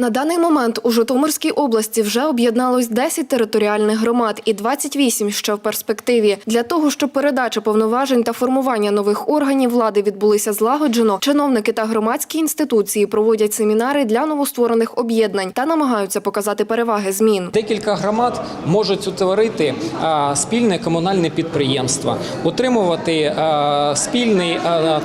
На даний момент у Житомирській області вже об'єдналось 10 територіальних громад і 28 ще в перспективі. Для того, щоб передача повноважень та формування нових органів влади відбулися злагоджено, чиновники та громадські інституції проводять семінари для новостворених об'єднань та намагаються показати переваги змін. Декілька громад можуть утворити спільне комунальне підприємство, утримувати спільний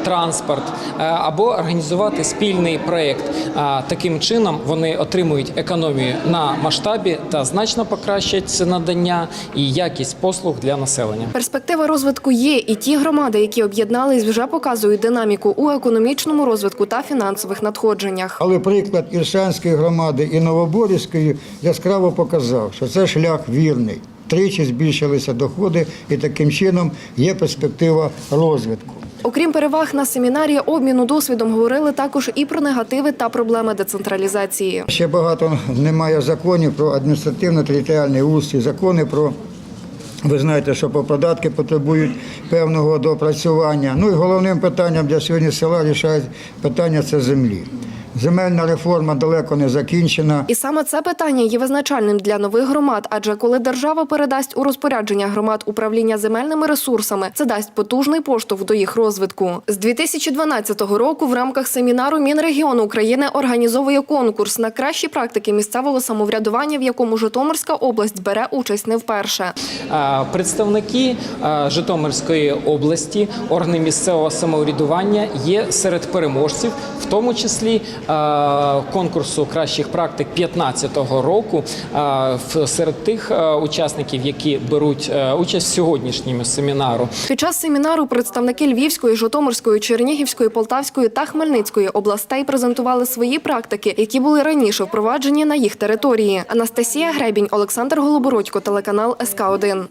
транспорт або організувати спільний проєкт. А, Таким чином вони отримують економію на масштабі та значно покращать надання і якість послуг для населення. Перспектива розвитку є, і ті громади, які об'єднались, вже показують динаміку у економічному розвитку та фінансових надходженнях. Але приклад Іршанської громади і Новоборівської яскраво показав, що це шлях вірний. Тричі збільшилися доходи, і таким чином є перспектива розвитку. Окрім переваг на семінарі обміну досвідом говорили також і про негативи та проблеми децентралізації. Ще багато немає законів про адміністративно-територіальний устрій, закони про. Ви знаєте, що по податки потребують певного доопрацювання. Ну і головним питанням для сьогодні села рішають питання це землі. Земельна реформа далеко не закінчена. І саме це питання є визначальним для нових громад, адже коли держава передасть у розпорядження громад управління земельними ресурсами, це дасть потужний поштовх до їх розвитку. З 2012 року в рамках семінару Мінрегіону України організовує конкурс на кращі практики місцевого самоврядування, в якому Житомирська область бере участь не вперше. Представники Житомирської області, органи місцевого самоврядування є серед переможців, в тому числі конкурсу кращих практик 2015 року. в- Серед тих учасників, які беруть участь в сьогоднішньому семінару. Під час семінару представники Львівської, Житомирської, Чернігівської, Полтавської та Хмельницької областей презентували свої практики, які були раніше впроваджені на їх території. Анастасія Гребінь, Олександр Голобородько, телеканал СК 1